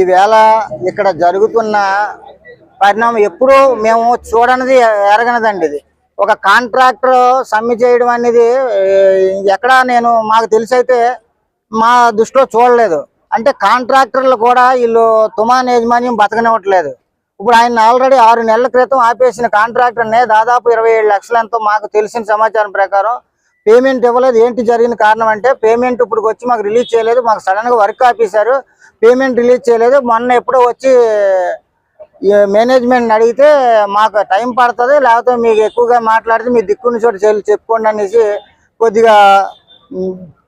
ఈవేళ ఇక్కడ జరుగుతున్న పరిణామం ఎప్పుడూ మేము చూడనిది ఎరగనదండి ఇది. ఒక కాంట్రాక్టర్ సమ్మె చేయడం అనేది ఎక్కడ నేను మాకు తెలిసి అయితే మా దృష్టిలో చూడలేదు. అంటే కాంట్రాక్టర్లు కూడా వీళ్ళు తుమాన్ యాజమాన్యం బతకనివ్వట్లేదు. ఇప్పుడు ఆయన ఆల్రెడీ ఆరు నెలల క్రితం ఆపేసిన కాంట్రాక్టర్నే దాదాపు ఇరవై ఏడు లక్షలంతో మాకు తెలిసిన సమాచారం ప్రకారం పేమెంట్ ఇవ్వలేదు. ఏంటి జరిగిన కారణం అంటే పేమెంట్ ఇప్పుడు వచ్చి మాకు రిలీజ్ చేయలేదు. మాకు సడన్గా వర్క్ ఆపేశారు. పేమెంట్ రిలీజ్ చేయలేదు. మొన్న ఎప్పుడో వచ్చి మేనేజ్మెంట్ అడిగితే మాకు టైం పడుతుంది. లేకపోతే మీకు ఎక్కువగా మాట్లాడితే మీ దిక్కుని చోట చెల్లి చెప్పుకోండి అనేసి కొద్దిగా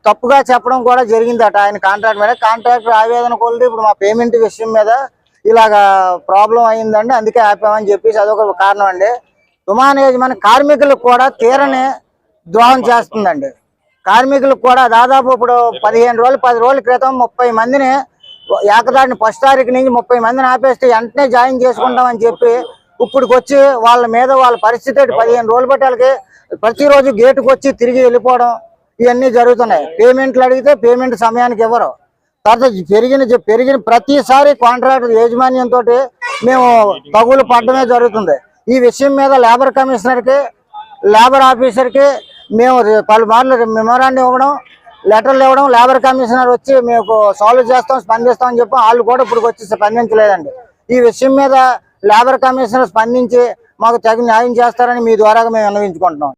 తప్పుగా చెప్పడం కూడా జరిగిందట ఆయన కాంట్రాక్ట్ మీద. కాంట్రాక్టర్ ఆవేదన కొలిది. ఇప్పుడు మా పేమెంట్ విషయం మీద ఇలాగా ప్రాబ్లం అయిందండి. అందుకే ఆపామని చెప్పేసి అదొక కారణం అండి. తుమాన్ యజమాని కార్మికులకు కూడా తీరని ద్రోహం చేస్తుందండి. కార్మికులకు కూడా దాదాపు ఇప్పుడు పదిహేను రోజులు పది రోజుల క్రితం ముప్పై మందిని ఏకదాటిని ఫస్ట్ తారీఖు నుంచి ముప్పై మందిని ఆపేస్తే వెంటనే జాయిన్ చేసుకుంటామని చెప్పి ఇప్పుడుకి వచ్చి వాళ్ళ మీద వాళ్ళ పరిస్థితి పదిహేను రోజులు పెట్టాలకి ప్రతిరోజు గేటుకు వచ్చి తిరిగి వెళ్ళిపోవడం ఇవన్నీ జరుగుతున్నాయి. పేమెంట్లు అడిగితే పేమెంట్ సమయానికి ఇవ్వరు. తర్వాత పెరిగిన పెరిగిన ప్రతిసారి కాంట్రాక్ట్ యాజమాన్యంతో మేము తగులు పడడమే జరుగుతుంది. ఈ విషయం మీద లేబర్ కమిషనర్కి లేబర్ ఆఫీసర్కి మేము పలుమార్లు మెమోరాండం ఇవ్వడం లెటర్లు ఇవ్వడం లేబర్ కమిషనర్ వచ్చి మీకు సాల్వ్ చేస్తాం స్పందిస్తాం అని చెప్పి వాళ్ళు కూడా ఇప్పుడు వచ్చి స్పందించలేదండి. ఈ విషయం మీద లేబర్ కమిషనర్ స్పందించి మాకు తగిన న్యాయం చేస్తారని మీ ద్వారా మేము విన్నవించుకుంటున్నాం.